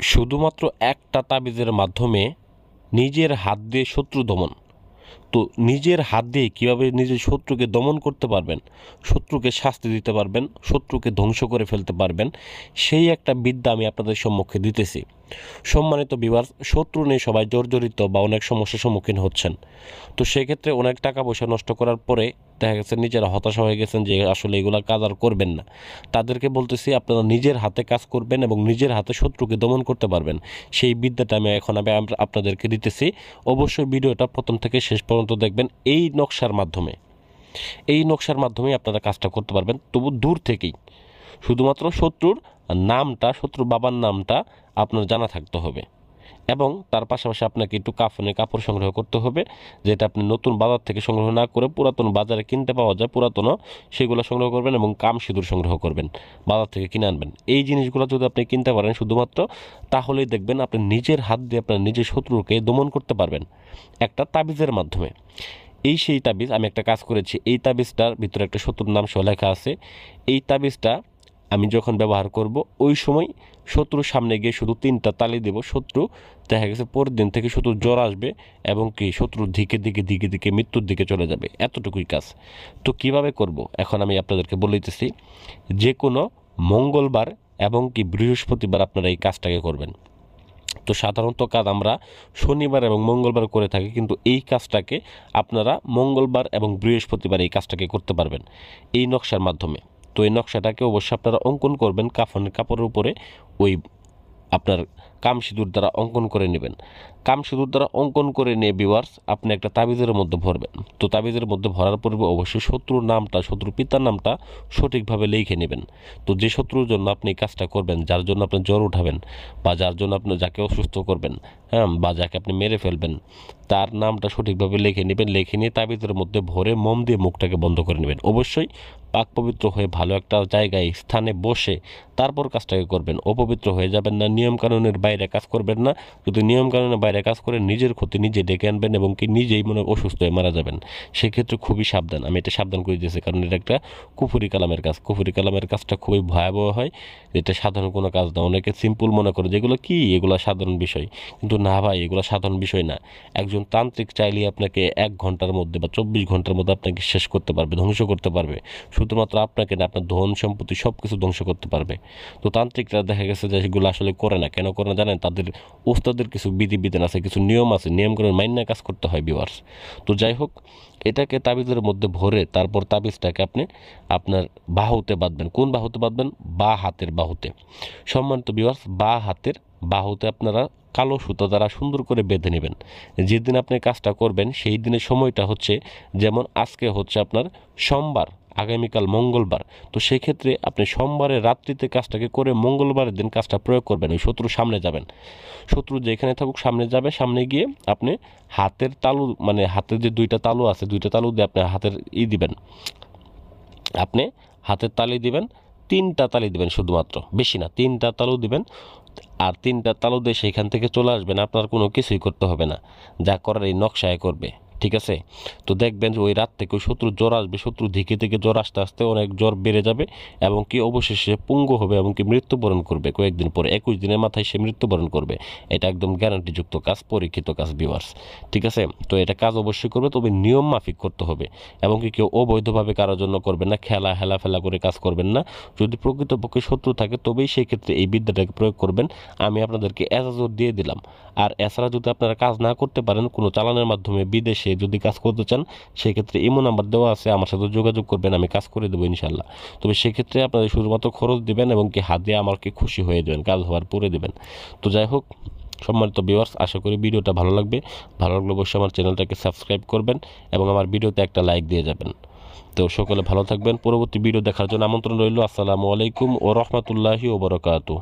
শুধুমাত্র একটা তাবিজের মাধ্যমে নিজের হাত দিয়ে শত্রু দমন। তো নিজের হাত দিয়ে কীভাবে নিজের শত্রুকে দমন করতে পারবেন, শত্রুকে শাস্তি দিতে পারবেন, শত্রুকে ধ্বংস করে ফেলতে পারবেন, সেই একটা বিদ্যা আমি আপনাদের সম্মুখে দিতেছি। সম্মানিত বিভাগ শত্রু নিয়ে সবাই জর্জরিত বা অনেক সমস্যার সম্মুখীন হচ্ছেন। তো সেক্ষেত্রে অনেক টাকা পয়সা নষ্ট করার পরে দেখা গেছে নিজেরা হতাশা হয়ে গেছেন যে আসলে এগুলো কাজ আর করবেন না। তাদেরকে বলতেছি, আপনারা নিজের হাতে কাজ করবেন এবং নিজের হাতে শত্রুকে দমন করতে পারবেন। সেই বিদ্যাটা আমি এখন আমি আপনাদেরকে দিতেছি। অবশ্যই ভিডিওটা প্রথম থেকে শেষ পর্যন্ত দেখবেন এই নকশার মাধ্যমে। এই নকশার মাধ্যমে আপনারা কাজটা করতে পারবেন। তবু দূর থেকেই। শুধুমাত্র শত্রুর নামটা, শত্রুর বাবার নামটা আপনার জানা থাকতে হবে। এবং তার পাশাপাশি আপনাকে একটু কাফনে কাপড় সংগ্রহ করতে হবে, যেটা আপনি নতুন বাজার থেকে সংগ্রহ না করে পুরাতন বাজারে কিনতে পাওয়া যায়, পুরাতনও সেগুলো সংগ্রহ করবেন এবং কাম সিঁদুর সংগ্রহ করবেন, বাজার থেকে কিনে আনবেন। এই জিনিসগুলো যদি আপনি কিনতে পারেন শুধুমাত্র, তাহলেই দেখবেন আপনি নিজের হাত দিয়ে আপনার নিজের শত্রুকে দমন করতে পারবেন একটা তাবিজের মাধ্যমে। এই সেই তাবিজ, আমি একটা কাজ করেছি, এই তাবিজটার ভিতরে একটা শত্রুর নাম সহ লেখা আছে। এই তাবিজটা আমি যখন ব্যবহার করব, ওই সময় শত্রুর সামনে গিয়ে শুধু তিনটা তালি দেব। শত্রু, দেখা গেছে পরের দিন থেকে শত্রুর জ্বর আসবে এবং কি শত্রুর দিকে দিকে দিকে দিকে মৃত্যুর দিকে চলে যাবে। এতটুকুই কাজ। তো কীভাবে করব? এখন আমি আপনাদেরকে বলে দিতেছি যে কোনো মঙ্গলবার এবং কি বৃহস্পতিবার আপনারা এই কাজটাকে করবেন। তো সাধারণত কাজ আমরা শনিবার এবং মঙ্গলবার করে থাকি, কিন্তু এই কাজটাকে আপনারা মঙ্গলবার এবং বৃহস্পতিবার এই কাজটাকে করতে পারবেন, এই নকশার মাধ্যমে। তো এই নকশাটাকে অবশ্যই আপনারা অঙ্কন করবেন কাফনের কাপড়ের উপরে ওই আপনার কাম সিঁদুর দ্বারা অঙ্কন করে নেবেন। কাম সিঁদুর দ্বারা অঙ্কন করে নিয়ে ভিউয়ার্স আপনি একটা তাবিজের মধ্যে ভরবেন। তো তাবিজের মধ্যে ভরার পূর্বে অবশ্যই শত্রুর নামটা, শত্রুর পিতার নামটা সঠিকভাবে লিখে নেবেন। তো যে শত্রুর জন্য আপনি কাজটা করবেন, যার জন্য আপনি জ্বর উঠাবেন বা যার জন্য আপনি যাকে অসুস্থ করবেন হ্যাঁ বা যাকে আপনি মেরে ফেলবেন, তার নামটা সঠিকভাবে লিখে নেবেন। লিখে নিয়ে তাবিজের মধ্যে ভরে মোম দিয়ে মুখটাকে বন্ধ করে নেবেন। অবশ্যই পাক পবিত্র হয়ে ভালো একটা জায়গায়, স্থানে বসে তারপর কাজটাকে করবেন। অপবিত্র হয়ে যাবেন না, নিয়মকানুনের বাইরে কাজ করবেন না। যদি নিয়মকানুনের বাইরে কাজ করে নিজের ক্ষতি নিজে ডেকে আনবেন এবং কি নিজেই মনে অসুস্থ হয়ে মারা যাবেন, সেক্ষেত্রে খুবই সাবধান। আমি এটা সাবধান করে দিয়েছি, কারণ এটা একটা কুফুরি কালামের কাজ। কুফুরি কালামের কাজটা খুবই ভয়াবহ হয়। এটা সাধারণ কোনো কাজ না। অনেকে সিম্পল মনে করে যেগুলো কি? এগুলো সাধারণ বিষয়। কিন্তু না ভাই, এগুলো সাধারণ বিষয় না। একজন তান্ত্রিক চাইলে আপনাকে এক ঘণ্টার মধ্যে বা চব্বিশ ঘণ্টার মধ্যে আপনাকে শেষ করতে পারবে, ধ্বংস করতে পারবে। শুধুমাত্র আপনাকে না, আপনার ধন সম্পত্তি সব কিছু ধ্বংস করতে পারবে। তো তান্ত্রিকরা দেখা গেছে যে সেগুলো আসলে করে না। কেন করে না? জানেন, তাদের ওস্তাদের কিছু বিধি বিধান আছে, কিছু নিয়ম আছে নিয়মগুলো মাইন্যা কাজ করতে হয় বিওয়ার্স তো যাই হোক, এটাকে তাবিজের মধ্যে ভরে তারপর তাবিজটাকে আপনি আপনার বাহুতে বাঁধবেন। কোন বাহুতে বাঁধবেন? বা হাতের বাহুতে। সম্মানিত বিওয়ার্স বা হাতের বাহুতে আপনারা কালো সুতো দ্বারা সুন্দর করে বেঁধে নেবেন। যেদিন আপনি কাজটা করবেন, সেই দিনের সময়টা হচ্ছে, যেমন আজকে হচ্ছে আপনার সোমবার। আগামীকাল মঙ্গলবার। তো সেক্ষেত্রে আপনি সোমবারের রাত্রিতে কাজটাকে করে মঙ্গলবারের দিন কাজটা প্রয়োগ করবেন, ওই শত্রুর সামনে যাবেন। শত্রু যেখানে থাকুক, সামনে যাবে, সামনে গিয়ে আপনি হাতের তালু মানে হাতের যে দুইটা তালু আছে, দুইটা তালু দিয়ে আপনি হাতের ই দিবেন। আপনি হাতের তালি দিবেন, তিনটা তালি দিবেন শুধুমাত্র, বেশি না, তিনটা তালু দিবেন, আর তিনটা তালু দিয়ে সেইখান থেকে চলে আসবেন, আপনার কোনো কিছুই করতে হবে না, যা করার এই নকশায় করবে। ঠিক আছে? তো দেখবেন যে ওই রাত থেকে শত্রু জ্বর আসবে, শত্রু ধিকে থেকে জ্বর আসতে আসতে অনেক জ্বর বেড়ে যাবে এবং কি অবশেষে পুঙ্গ হবে এবং কি মৃত্যুবরণ করবে। কয়েকদিন পরে, একুশ দিনের মাথায় সে মৃত্যুবরণ করবে। এটা একদম গ্যারান্টিযুক্ত কাজ, পরীক্ষিত কাজ ভিউয়ার্স ঠিক আছে? তো এটা কাজ অবশ্যই করবে, তবে নিয়ম মাফিক করতে হবে এবং কি কেউ অবৈধভাবে কারোর জন্য করবেন না, খেলা হেলা ফেলা করে কাজ করবেন না। যদি প্রকৃতপক্ষে শত্রু থাকে, তবেই সেই ক্ষেত্রে এই বিদ্যাটাকে প্রয়োগ করবেন। আমি আপনাদেরকে এজাজত দিয়ে দিলাম। আর এছাড়া যদি আপনারা কাজ না করতে পারেন, কোনো চালানের মাধ্যমে বিদেশে যদি কাজ করতে চান, সেক্ষেত্রে ইমো নাম্বার দেওয়া আছে, আমার সাথে যোগাযোগ করবেন, আমি কাজ করে দেবো ইনশাল্লাহ তবে সেক্ষেত্রে আপনাদের শুধুমাত্র খরচ দেবেন এবং কি হাত দিয়ে আমাকে খুশি হয়ে দেবেন কাজ হওয়ার পরে দেবেন। তো যাই হোক, সম্মানিত ভিউয়ার্স আশা করি ভিডিওটা ভালো লাগবে। ভালো লাগলে অবশ্যই আমার চ্যানেলটাকে সাবস্ক্রাইব করবেন এবং আমার ভিডিওতে একটা লাইক দিয়ে যাবেন। তো সকলে ভালো থাকবেন, পরবর্তী ভিডিও দেখার জন্য আমন্ত্রণ রইল, আসসালামু আলাইকুম ও রহমতুল্লাহি ও বরকাতু